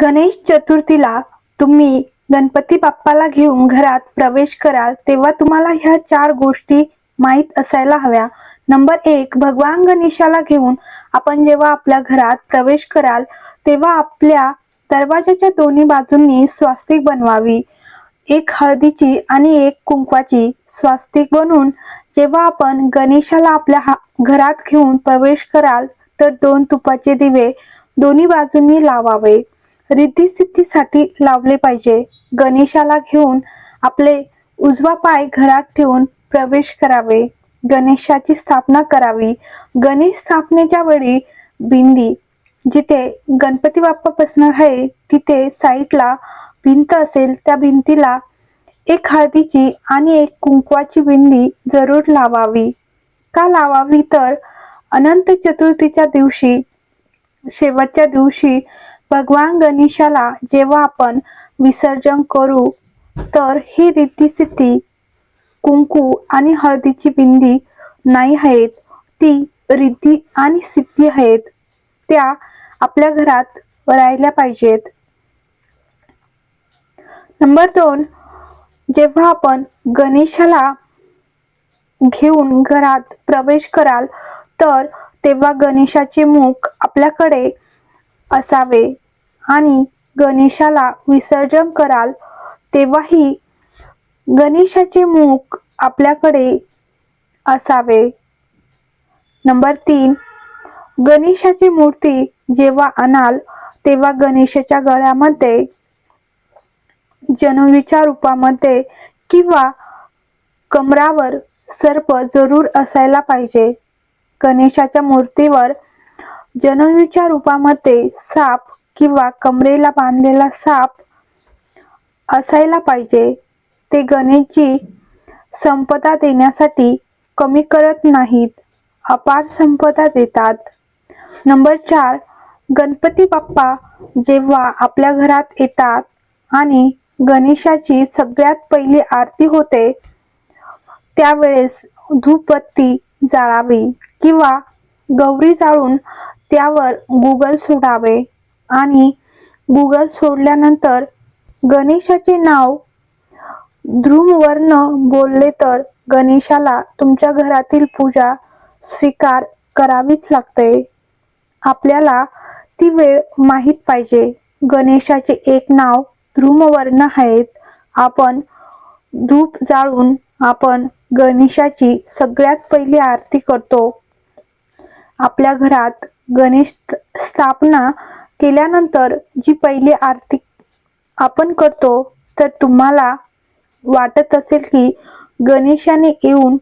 गणेश चतुर्थीला तुम्ही गणपती बाप्पाला घेऊन घरात प्रवेश कराल तेव्हा तुम्हाला ह्या चार गोष्टी माहीत असायला हव्या. नंबर एक भगवान गणेशाला घेऊन आपण जेव्हा आपल्या घरात प्रवेश कराल तेव्हा आपल्या दरवाजाच्या दोन्ही बाजूंनी स्वास्तिक बनवावी. एक हळदीची आणि एक कुंकवाची स्वास्तिक बनवून जेव्हा आपण गणेशाला आपल्या हा घरात घेऊन प्रवेश कराल तर दोन तुपाचे दिवे दोन्ही बाजूंनी लावावे. रिद्धी लावले पाहिजे. गणेशाला घेऊन आपले उजवा पाय घरात ठेवून प्रवेश करावे. गणेशाची स्थापना करावी. गणेश स्थापनेच्या वेळी बिंदी जिथे गणपती बाप्पा बसणार आहे तिथे साईडला भिंत असेल त्या भिंतीला एक हळदीची आणि एक कुंकवाची बिंदी जरूर लावावी. का लावावी? तर अनंत चतुर्थीच्या दिवशी शेवटच्या दिवशी भगवान गणेशाला जेव्हा आपण विसर्जन करू तर ही रिद्धी कुंकू आणि हळदीची बिंदी नाही आहेत. ती रिद्धी आणि सिद्धी आहेत. त्या आपल्या घरात राहिल्या पाहिजेत. नंबर दोन जेव्हा आपण गणेशाला घेऊन घरात प्रवेश कराल तर तेव्हा गणेशाचे मुख आपल्याकडे असावे. आणि गणेशाला विसर्जन कराल तेव्हाही गणेशाचे मुख आपल्याकडे असावे. नंबर तीन. गणेशाची मूर्ती जेव्हा आणाल तेव्हा गणेशाच्या गळ्यामध्ये जनवीच्या रूपामध्ये किंवा कमरावर सर्प जरूर असायला पाहिजे. गणेशाच्या मूर्तीवर जनवीच्या रूपामध्ये साप किंवा कमरेला बांधलेला साप असायला पाहिजे. ते गणेशजी संपदा देण्यासाठी कमी करत नाहीत. अपार संपदा देतात. नंबर चार गणपती बाप्पा जेव्हा आपल्या घरात येतात आणि गणेशाची सगळ्यात पहिली आरती होते त्यावेळेस धूपबत्ती जाळावी किंवा गौरी जाळून त्यावर गुगल सोडावे आणि गुगल सोडल्यानंतर गणेशाचे नाव ध्रुमवर्ण बोलले तर गणेशाला तुमच्या घरातील पूजा स्वीकार करावीच लागते. आपल्याला ती वेळ माहीत पाहिजे. गणेशाचे एक नाव ध्रुमवर्ण आहेत. आपण धूप जाळून आपण गणेशाची सगळ्यात पहिली आरती करतो. आपल्या घरात गणेश स्थापना केल्यानंतर जी पहिली आरती आपण करतो तर तुम्हाला वाटत असेल की गणेशाने येऊन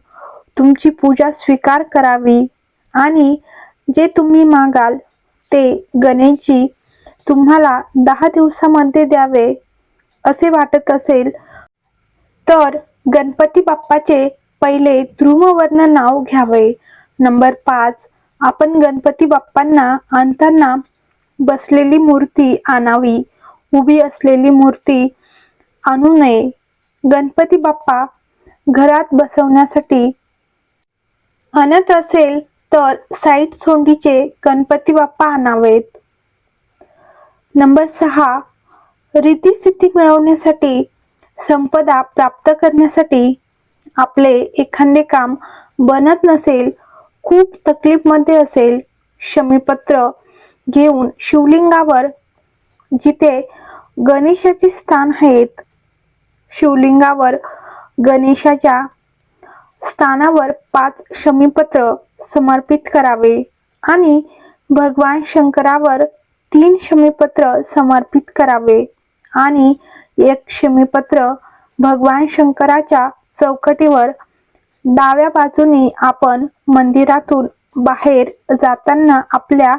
तुमची पूजा स्वीकार करावी आणि जे तुम्ही मागाल ते गणेशजी तुम्हाला दहा दिवसामध्ये द्यावे असे वाटत असेल. तर गणपती बाप्पाचे पहिले ध्रुववर्ण नाव घ्यावे. नंबर पाच आपण गणपती बाप्पांना आणताना बसलेली मूर्ती आणावी उभी असलेली मूर्ती आणू नये. गणपती बाप्पा घरात बसवण्यासाठी आणत असेल तर साईड सोंडीचे गणपती बाप्पा आणावेत. नंबर सहा रीतीस्थिती मिळवण्यासाठी संपदा प्राप्त करण्यासाठी आपले एखादे काम बनत नसेल खूप तकलीफमध्ये असेल शमीपत्र घेऊन शिवलिंगावर जिथे गणेशाचे स्थान आहेत शिवलिंगावर गणेशाच्या स्थानावर पाच शमीपत्र समर्पित करावे आणि भगवान शंकरावर तीन शमीपत्र समर्पित करावे आणि एक शमीपत्र भगवान शंकराच्या चौकटीवर डाव्या बाजूने आपण मंदिरातून बाहेर जाताना आपल्या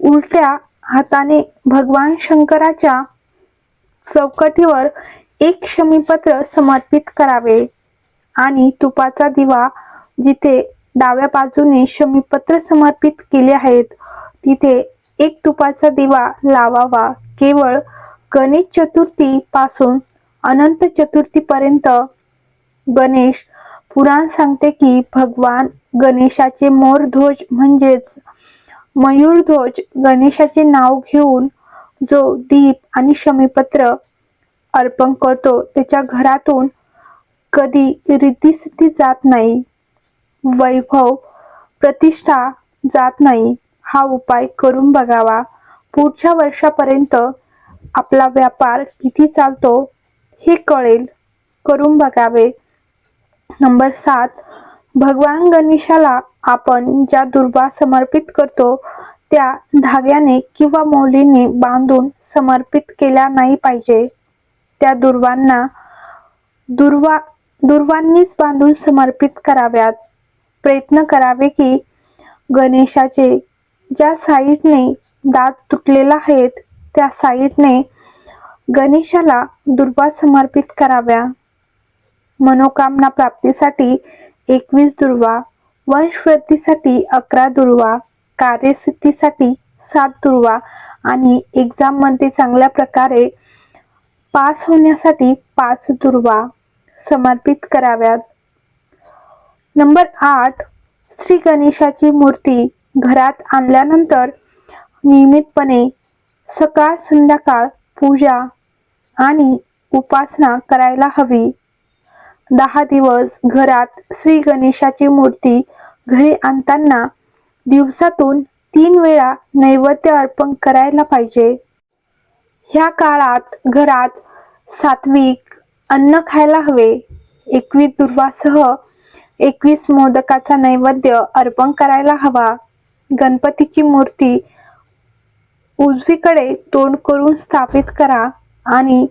उलट्या हाताने भगवान शंकराच्या चौकटीवर एक क्षमीपत्र समर्पित करावे आणि तुपाचा दिवा जिथे डाव्या बाजूने शमीपत्र समर्पित केले आहेत तिथे एक तुपाचा दिवा लावावा. केवळ गणेश चतुर्थी पासून अनंत चतुर्थी पर्यंत गणेश पुराण सांगते की भगवान गणेशाचे मोरध्वज म्हणजेच मयूर ध्वज गणेशाचे नाव घेऊन जो दीप आणि शमीपत्र अर्पण करतो त्याच्या घरातून कधी रिद्धिसिद्धी जात नाही. वैभव प्रतिष्ठा जात नाही. हा उपाय करून बघावा. पुढच्या वर्षापर्यंत आपला व्यापार किती चालतो हे कळेल. करून बघावे. नंबर सात. भगवान गणेशाला आपण ज्या दुर्वा समर्पित करतो त्या धाग्याने किंवा मौलीने बांधून समर्पित केल्या नाही पाहिजे. त्या दुर्वांना दुर्वा दुर्वांनीच बांधून समर्पित कराव्यात. प्रयत्न करावे की गणेशाचे ज्या साईडने दात तुटलेला आहेत त्या साईडने गणेशाला दुर्वा समर्पित कराव्या. मनोकामना प्राप्तीसाठी एकवीस दुर्वा वंशवृद्धीसाठी अकरा दुर्वा कार्यसिद्धीसाठी सात दुर्वा आणि एक्झाममध्ये चांगल्या प्रकारे पास होण्यासाठी पाच दुर्वा समर्पित कराव्यात. नंबर आठ श्री गणेशाची मूर्ती घरात आणल्यानंतर नियमितपणे सकाळ संध्याकाळ पूजा आणि उपासना करायला हवी. दहा दिवस घरात श्री गणेशाची मूर्ती घरी आणताना दिवसातून तीन वेळा नैवेद्य अर्पण करायला पाहिजे. ह्या काळात घरात सात्विक अन्न खायला हवे. एकवीस दुर्वासह एकवीस मोदकाचा नैवेद्य अर्पण करायला हवा. गणपतीची मूर्ती उजवीकडे तोंड करून स्थापित करा आणि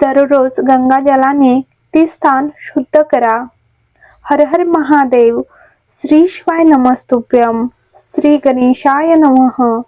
दररोज गंगाजलाने ती स्थान शुद्ध करा. हर हर महादेव श्री शिवाय नमस्तुभ्यम श्री गणेशाय नमः.